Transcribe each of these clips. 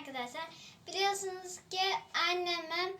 Arkadaşlar biliyorsunuz ki annemin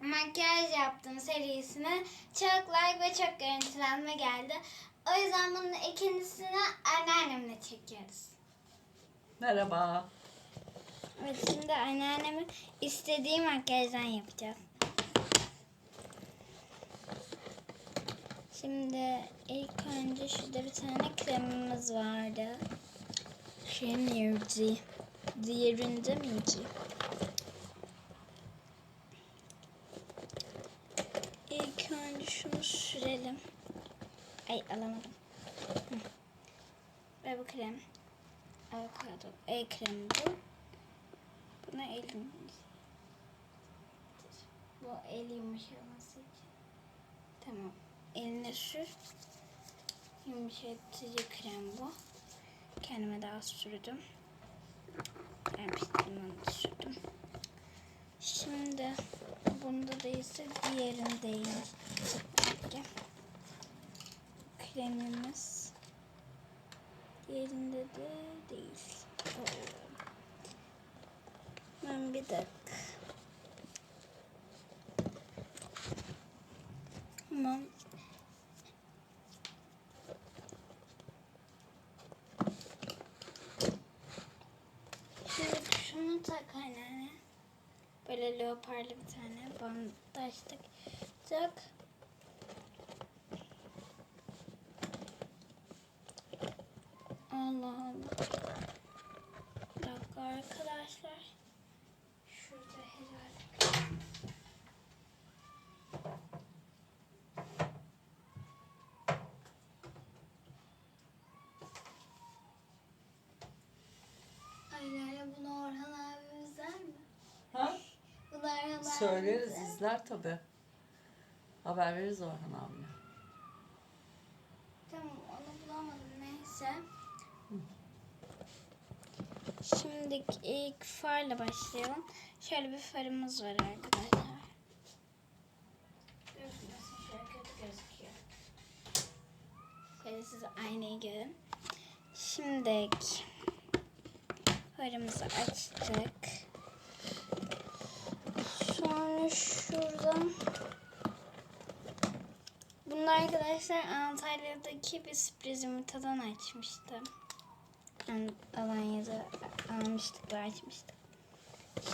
makyaj yaptığım serisine çok like ve çok görüntülenme geldi. O yüzden bunun ikincisini anneannemle çekiyoruz. Merhaba. Evet şimdi anneannemin istediği makyajdan yapacağız. Şimdi ilk önce şurada bir tane kremimiz vardı. Şey nerede? Diğerinde miydi? İlk önce şunu sürelim. Ay alamadım. Ve bu krem. Avokado. El kremi bu. Buna elim. Bu el yumuşaması için. Tamam. Eline sür. Yumuşatıcı krem bu. Kendime daha sürdüm. Sürdüm. Şimdi bunda değilse diğerindeyiz. Peki. Kremimiz. Diğerinde de değil. Ben bir dakika. Tamam. Şimdi şunu tak anne. Böyle leoparlı bir tane bandaj takacak. Allah Allah. Bir dakika arkadaşlar. Şurada herhalde. Aynen bunu Orhan abimiz der mi? Ha? Bunu Orhan abimiz Söyleriz, izler tabi. Haber veririz Orhan abine. Tamam onu bulamadım neyse. Şimdi ilk farla başlayalım. Şöyle bir farımız var arkadaşlar. Gözükmesin şöyle kötü gözüküyor. Şöyle siz aynayı görün. Şimdi farımızı açtık. Sonra şuradan bunu arkadaşlar Antalya'daki bir sürpriz yumurtadan açmıştım. Yani Alanya'da almıştık ve açmıştık.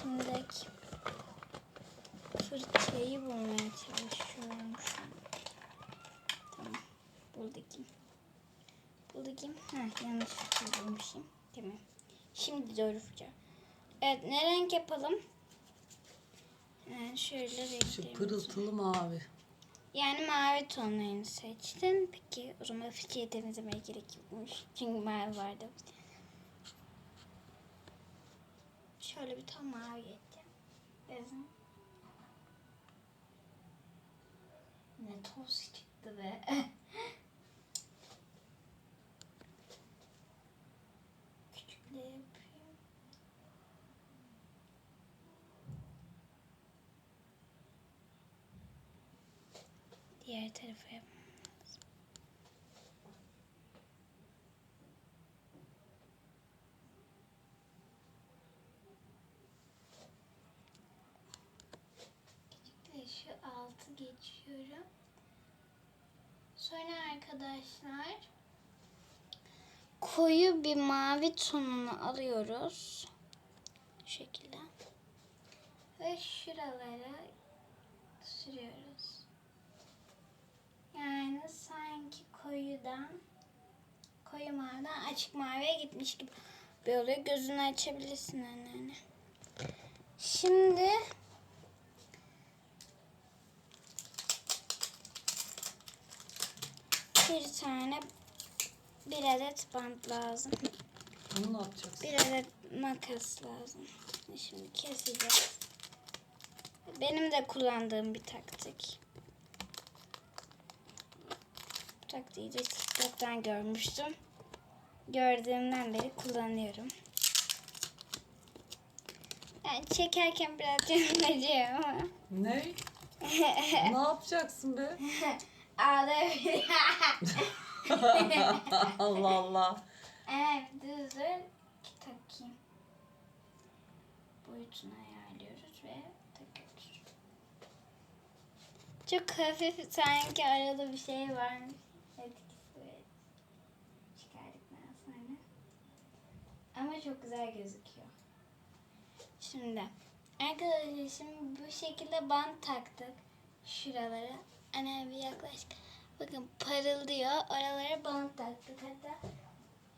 Şimdi fırçayı bulmaya çalışıyorum şu an. Tamam. Bulduk. Bulduk. Ha yanlış bulmuşum. Tamam. Şimdi doğru fırça. Evet ne renk yapalım? Yani şöyle Şu renklerimizi. pırıltılı mavi. Yani mavi tonlarını seçtin. Peki o zaman fırçayı temizlemeye gerek yokmuş. Çünkü mavi vardı. Şöyle bir ton mavi geçeceğim. Bezim. Ne toz çıktı be. Küçükle yapayım. Diğer tarafa yapmam lazım. Küçükle şu altı geçiyorum. Sonra arkadaşlar koyu bir mavi tonunu alıyoruz. Bu şekilde. Ve şuralara sürüyoruz. Yani sanki koyudan koyu maviden açık maviye gitmiş gibi bir oluyor. Gözünü açabilirsin anneanne. Şimdi bir tane bir adet bant lazım. Bunu ne yapacaksın? Bir adet makas lazım. Şimdi keseceğiz. Benim de kullandığım bir taktik. Taktiği de TikTok'tan görmüştüm. Gördüğümden beri kullanıyorum. Yani çekerken biraz canım acıyor ama. Ne? ne yapacaksın be? Ağlayabilir. Allah Allah. evet dur. Takayım. boyutunu ayarlıyoruz ve takıyoruz. Çok hafif sanki arada bir şey varmış etkisi ve çıkardıktan sonra. Ama çok güzel gözüküyor. Şimdi arkadaşlar şimdi bu şekilde bant taktık şuralara. Anne bir yaklaş. Bakın parıldıyor. Oralara bant taktık. Hatta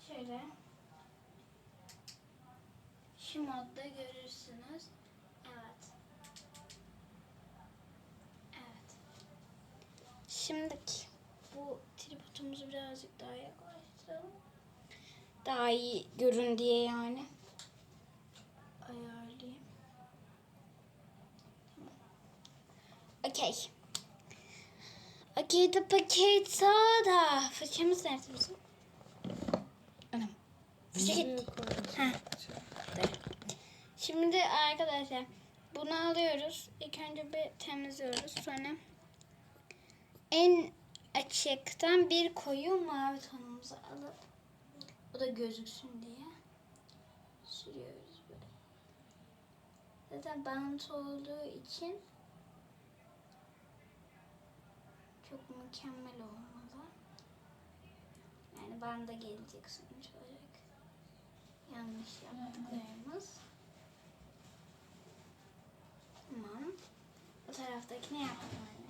şöyle şu modda görürsünüz. Evet. Evet. Şimdiki bu tripodumuzu birazcık daha yaklaştıralım. Daha iyi görün diye yani. Ayarlayayım. Okey. Okey de paket soda. Fırçamız nerede bizim? Anam. Fırça gitti. Ha. Şimdi arkadaşlar bunu alıyoruz. İlk önce bir temizliyoruz. Sonra en açıktan bir koyu mavi tonumuzu alıp o da gözüksün diye sürüyoruz böyle. Zaten bant olduğu için çok mükemmel olmalı. Yani banda gelecek sonuç olarak. Yanlış yaptıklarımız. Tamam. Bu taraftakini yaptım anne.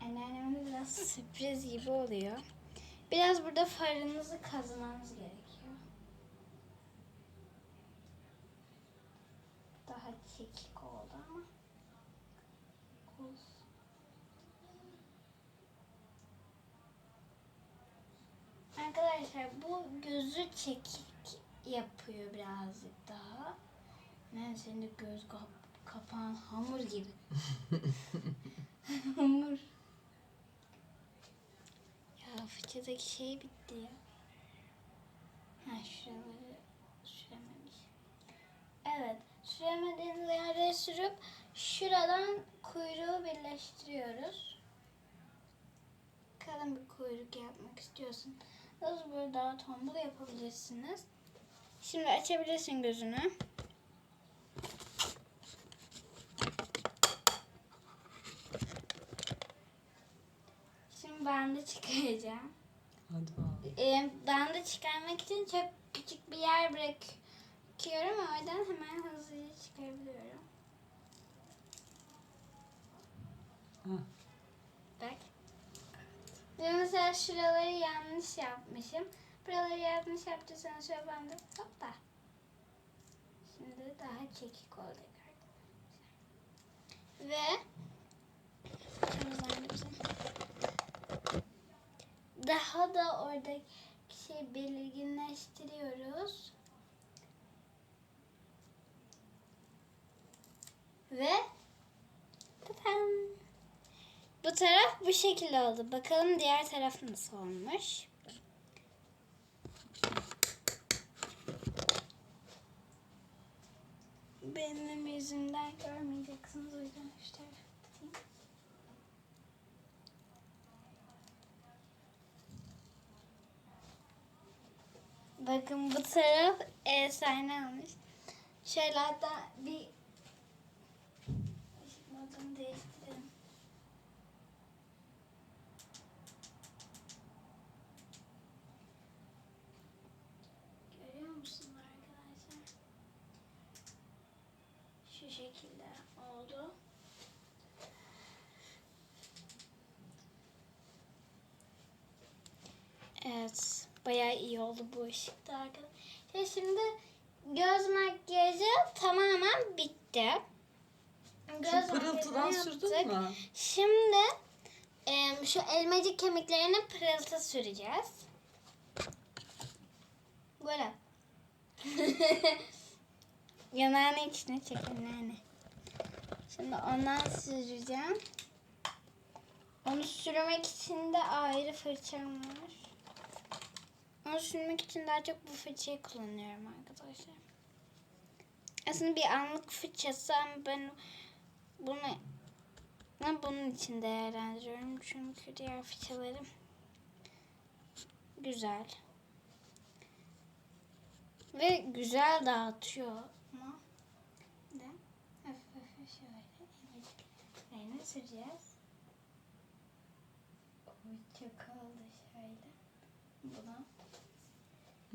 Anneannemin biraz sürpriz gibi oluyor. Biraz burada farınızı kazımanız gerekiyor. Daha çekik oldu ama. Olsun. Arkadaşlar bu gözü çekik yapıyor birazcık daha. Ben senin de göz kap kapağın hamur gibi. hamur. Ya fıçadaki şey bitti ya. Ha şuraları sürememiş. Evet süremediğiniz yerlere sürüp şuradan kuyruğu birleştiriyoruz. Kalın bir kuyruk yapmak istiyorsun. Nasıl böyle daha tombul yapabilirsiniz. Şimdi açabilirsin gözünü. Şimdi ben de çıkaracağım. Hadi bakalım. Ee, ben de çıkarmak için çok küçük bir yer bırakıyorum. O yüzden hemen hızlıca çıkarabiliyorum. Hah. Bak. Ve mesela şuraları yanlış yapmışım. Buraları yanlış yaptıysan şöyle ben de hoppa. Şimdi daha çekik oldu. Ve temizlendi bizim. Daha da oradaki şey belirginleştiriyoruz. Ve tatam. Bu taraf bu şekilde oldu. Bakalım diğer taraf nasıl olmuş. Benim yüzümden görmeyeceksiniz o yüzden şu tarafa tutayım. Bakın bu taraf efsane olmuş. Şöyle hatta bir modunu değiştirelim. Görüyor musunuz arkadaşlar? Şu şekilde oldu. Bayağı iyi oldu bu ışıkta arkadaşlar. Şimdi göz makyajı tamamen bitti. Şu pırıltıdan sürdün mü? Şimdi em, şu elmacık kemiklerine pırıltı süreceğiz. Böyle. Yanağını içine çek anneanne. Şimdi ondan süreceğim. Onu sürmek için de ayrı fırçam var. Onu sürmek için daha çok bu fırçayı kullanıyorum arkadaşlar. Aslında bir anlık fırçası ama ben bunu ben bunun için değerlendiriyorum. Çünkü diğer fırçalarım güzel. Ve güzel dağıtıyor ama. De hafif hafif şöyle elbiselerini süreceğiz. Oldu şöyle. Buna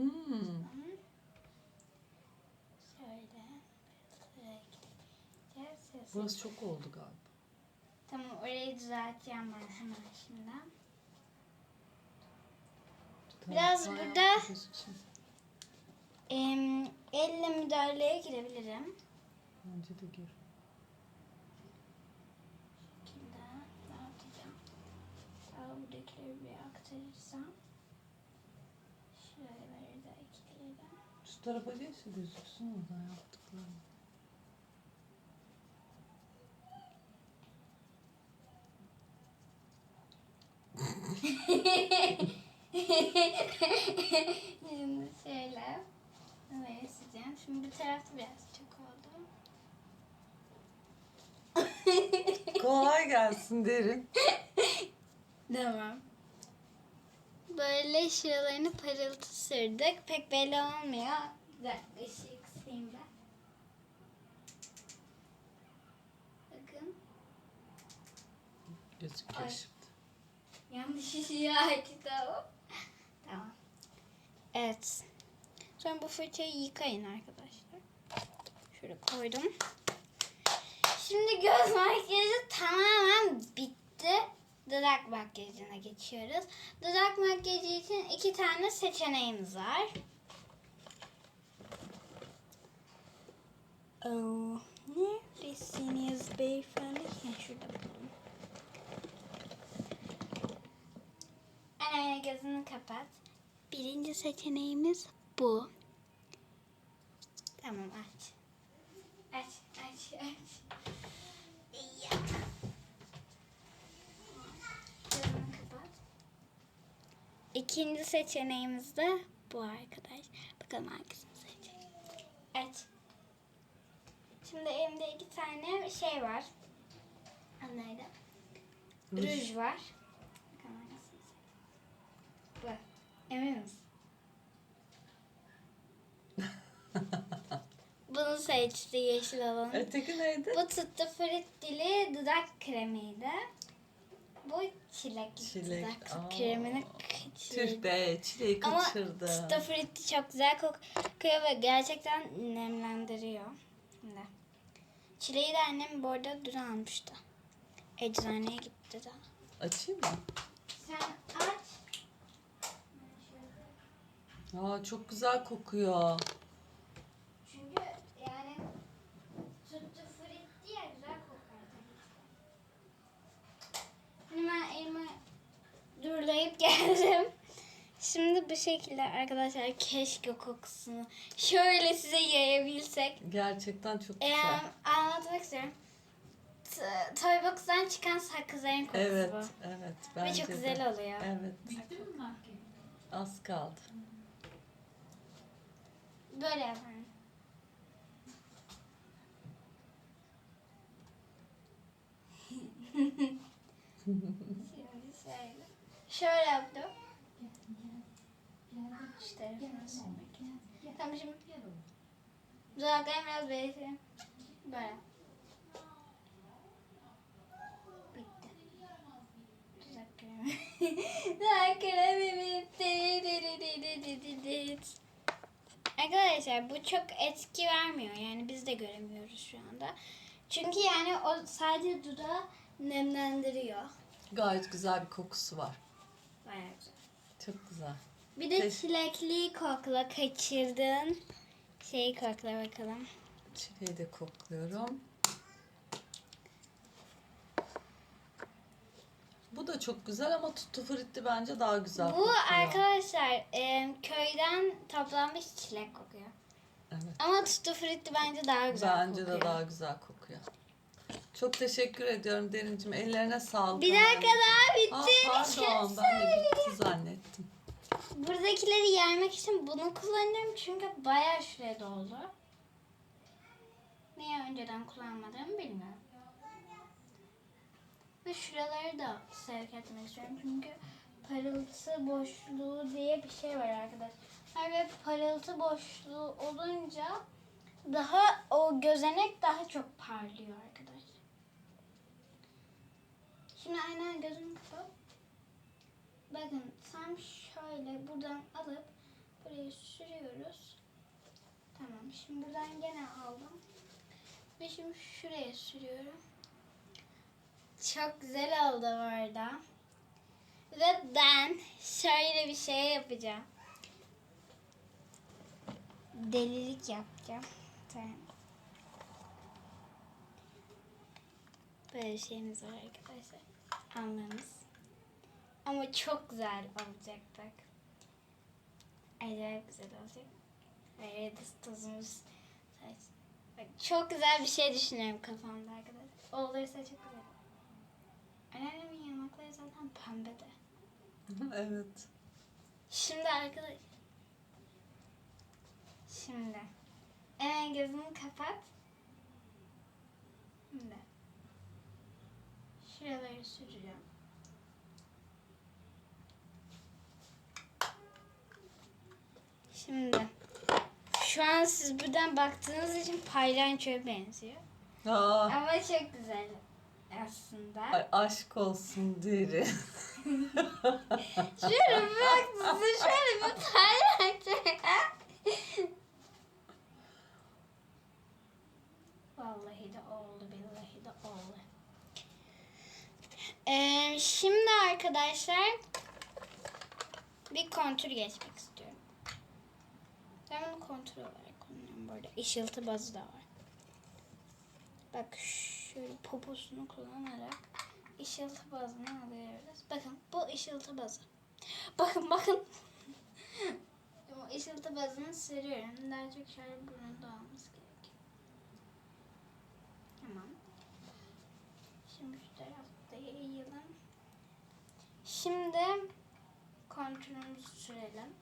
Hmm. Şöyle Burası çok oldu galiba. Tamam orayı düzelteceğim ben hemen şimdi. Biraz Tamam, burada- gözüksün. Em, elle müdahaleye girebilirim. Bence de gör. Şimdi ne yapacağım? Daha buradakileri bir aktarırsam. Şuraları da ekleyelim. Şu tarafa geçse gözüksün oradan yaptıklarım. Şimdi şöyle. Böyle sileceğim. Şimdi bir tarafta biraz çok oldu. Kolay gelsin derin. Tamam. Böyle şuralarını parıltı sürdük. Pek belli olmuyor. Güzel. Işığı kısayım ben. Bakın. Gözüküyor şimdi. Yanlış ışığı açtım. Tamam. Evet. Sonra bu fırçayı yıkayın arkadaşlar. Şöyle koydum. Şimdi göz makyajı tamamen bitti. Dudak makyajına geçiyoruz. Dudak makyajı için iki tane seçeneğimiz var. Oh, neredesiniz beyefendi? Ha, şurada buldum. Anne gözünü kapat. Birinci seçeneğimiz bu. İkinci seçeneğimiz de bu arkadaş. Bakalım hangisini seçecek. Aç. Şimdi elimde iki tane şey var. Anlaydı. Ruj. Ruj var. Bakalım hangisini seçecek. Bu. Emin misin? Bunu seçti yeşil olanı. Öteki neydi? Bu tuttu frittili dudak kremiydi. Çilekli Çilek, dudak aa. kremini Tüh kaçırdı. be çileği Ama kaçırdı. çok güzel kokuyor ve gerçekten nemlendiriyor. Şimdi. Çileği de annem bu arada dün almıştı. Eczaneye gitti de. Açayım mı? Sen aç. Aa çok güzel kokuyor. Çünkü yani tuttu fritti ya güzel kokar tabii ki. Şimdi ben elimi durlayıp geldim. Şimdi bu şekilde arkadaşlar keşke kokusunu şöyle size yayabilsek. Gerçekten çok Ee, güzel. anlatmak istiyorum. T- Toybox'tan çıkan sakızların kokusu Evet, bu. evet. Ve Bence çok de. güzel oluyor. Evet. Az kaldı. Böyle yaparım. Şöyle. Yaptım. Silmek. Tamam şimdi dudaklarımı biraz belirtelim. Böyle. Arkadaşlar bu çok etki vermiyor. Yani biz de göremiyoruz şu anda. Çünkü yani o sadece dudağı nemlendiriyor. Gayet güzel bir kokusu var. Bayağı güzel. Çok güzel. Bir de Teş- çilekli kokla kaçırdın. Şeyi kokla bakalım. Çileği de kokluyorum. Bu da çok güzel ama tuttu fritti bence daha güzel Bu kokuyor. arkadaşlar e, köyden toplanmış çilek kokuyor. Evet. Ama tutu fritti bence daha güzel Bence kokuyor. de daha güzel kokuyor. Çok teşekkür ediyorum Derincim. Ellerine sağlık. Bir dakika daha Aa, bitti. pardon ben de bitti zannettim. Buradakileri yermek için bunu kullanıyorum çünkü bayağı süre doldu. Niye önceden kullanmadığımı bilmiyorum. Ve şuraları da sevk etmek istiyorum çünkü parıltı boşluğu diye bir şey var arkadaşlar. ve parıltı boşluğu olunca daha o gözenek daha çok parlıyor. Şimdi aynen gözünü kapat. Bakın tam şöyle buradan alıp buraya sürüyoruz. Tamam. Şimdi buradan gene aldım. Ve şimdi şuraya sürüyorum. Çok güzel oldu bu arada. Ve ben şöyle bir şey yapacağım. Delilik yapacağım. Tamam. Böyle şeyimiz var arkadaşlar. Almamız. Ama çok güzel olacak bak. Acayip güzel olacak. Böyle tozumuz. saç. Bak, çok güzel bir şey düşünüyorum kafamda arkadaşlar. Olursa çok güzel. Anneannemin yanakları zaten pembe de. evet. Şimdi arkadaş. Şimdi. Hemen gözünü kapat. Şimdi. Şuraları süreceğim. Şimdi. Şu an siz buradan baktığınız için paylançoya benziyor. Aa, Ama çok güzel aslında. ay aşk olsun deri. Şöyle bak size şöyle bir paylaşacağım. Vallahi de oldu billahi de oldu. Ee, şimdi arkadaşlar bir kontür geçmek istiyorum. Ben bunu kontür olarak kullanıyorum bu arada. Işıltı bazı da var. Bak şöyle poposunu kullanarak ışıltı bazını alıyoruz. Bakın bu ışıltı bazı. Bakın bakın. bu ışıltı bazını sürüyorum. Daha çok şöyle burnunda olması gerekiyor. Tamam. Şimdi şu tarafta yayalım. Şimdi kontürümüzü sürelim.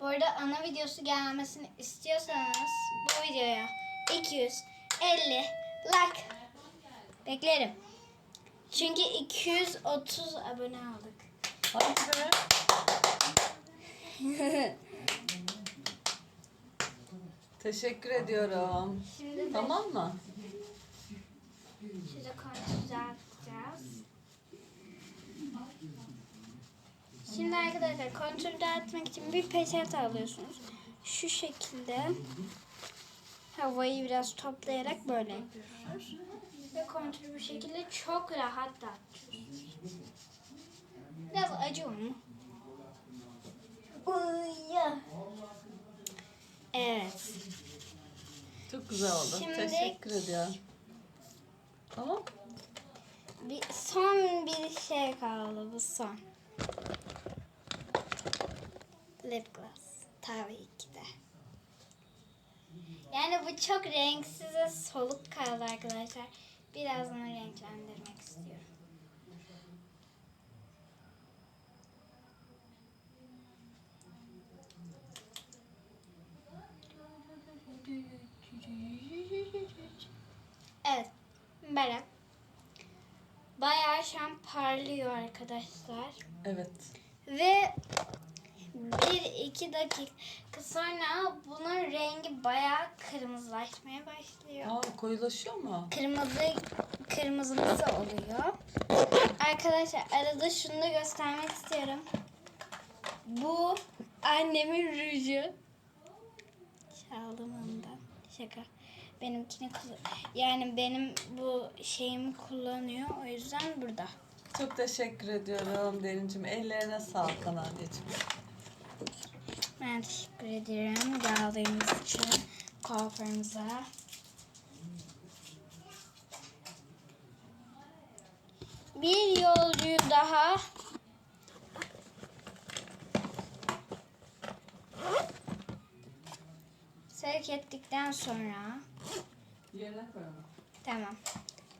Bu arada ana videosu gelmesini istiyorsanız bu videoya 250 like beklerim. Çünkü 230 abone aldık. Teşekkür ediyorum. Şimdi de Tamam mı? Dağıtacağız. Şimdi arkadaşlar kontür dağıtmak için bir peçete alıyorsunuz. Şu şekilde havayı biraz toplayarak böyle yapıyorsunuz. Ve kontürü bu şekilde çok rahat dağıtıyorsunuz. Biraz mu? Uya. Evet. Çok güzel oldu. Şimdi- Teşekkür ediyorum. Tamam. Bir, son bir şey kaldı bu son. Lip gloss. Tabii ki de. Yani bu çok renksiz ve soluk kaldı arkadaşlar. Biraz onu renklendirmek istiyorum. Evet. Böyle. Bayağı şu an parlıyor arkadaşlar. Evet. Ve bir iki dakika sonra bunun rengi bayağı kırmızılaşmaya başlıyor. Aa, koyulaşıyor mu? Kırmızı kırmızımsı oluyor. Arkadaşlar arada şunu da göstermek istiyorum. Bu annemin ruju. Çaldım ondan. Şaka. Benimkini yani benim bu şeyimi kullanıyor. O yüzden burada. Çok teşekkür ediyorum Derincim. Ellerine sağlık anneciğim. Ben teşekkür ediyorum geldiğiniz için kuaförümüze. Bir yolcuyu daha sevk ettikten sonra Yerine koyalım. Tamam.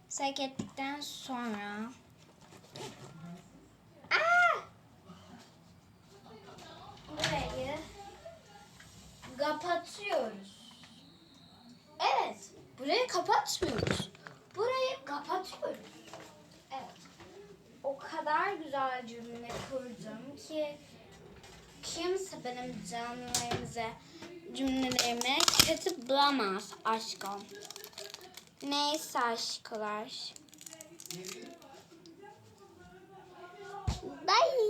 Sevk ettikten sonra Aa! Burayı kapatıyoruz. Evet. Burayı kapatmıyoruz. Burayı kapatıyoruz. Evet. O kadar güzel cümle kurdum ki kimse benim cümlelerimize cümlelerime kötü bulamaz aşkım. Neyse aşkılar. Bye.